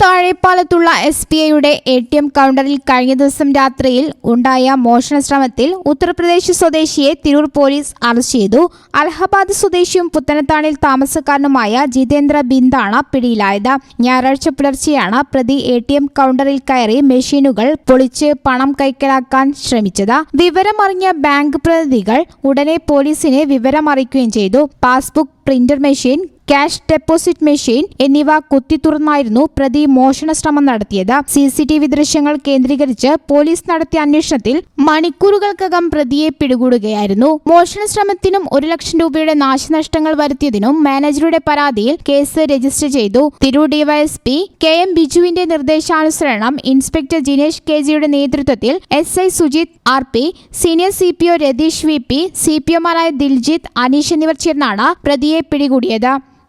താഴെപ്പാലത്തുള്ള S B ഐയുടെ A T M കൗണ്ടറിൽ കഴിഞ്ഞ ദിവസം രാത്രിയിൽ ഉണ്ടായ മോഷണ ശ്രമത്തിൽ ഉത്തർപ്രദേശ് സ്വദേശിയെ തിരൂർ പോലീസ് അറസ്റ്റ് ചെയ്തു. അലഹബാദ് സ്വദേശിയും പുത്തനത്താണിൽ താമസക്കാരനുമായ ജിതേന്ദ്ര ബിന്ദാണ് പിടിയിലായത്. ഞായറാഴ്ച പുലർച്ചെയാണ് പ്രതി എ ടി എം കൗണ്ടറിൽ കയറി മെഷീനുകൾ പൊളിച്ച് പണം കൈക്കലാക്കാൻ ശ്രമിച്ചത്. വിവരമറിഞ്ഞ ബാങ്ക് പ്രതിനിധികൾ ഉടനെ പോലീസിനെ വിവരമറിയിക്കുകയും ചെയ്തു. Passbook printer machine cash deposit machine എന്നിവ കുത്തിത്തുറന്നായിരുന്നു പ്രതി മോഷണ ശ്രമം നടത്തിയത്. സി സി ടി വി ദൃശ്യങ്ങൾ കേന്ദ്രീകരിച്ച് പോലീസ് നടത്തിയ അന്വേഷണത്തിൽ മണിക്കൂറുകൾക്കകം പ്രതിയെ പിടികൂടുകയായിരുന്നു. മോഷണ ശ്രമത്തിനും ഒരു ലക്ഷം രൂപയുടെ നാശനഷ്ടങ്ങൾ വരുത്തിയതിനും മാനേജറുടെ പരാതിയിൽ കേസ് രജിസ്റ്റർ ചെയ്തു. Tirur D Y S P K M ബിജുവിന്റെ നിർദ്ദേശാനുസരണം ഇൻസ്പെക്ടർ ജിനേഷ് കെ ജിയുടെ നേതൃത്വത്തിൽ S I Sujith R P senior C P O Ratheesh V P C P ഒമാരായ Diljith Aneesh എന്നിവർ ചേർന്നാണ് പ്രതിയെ പിടികൂടിയത്.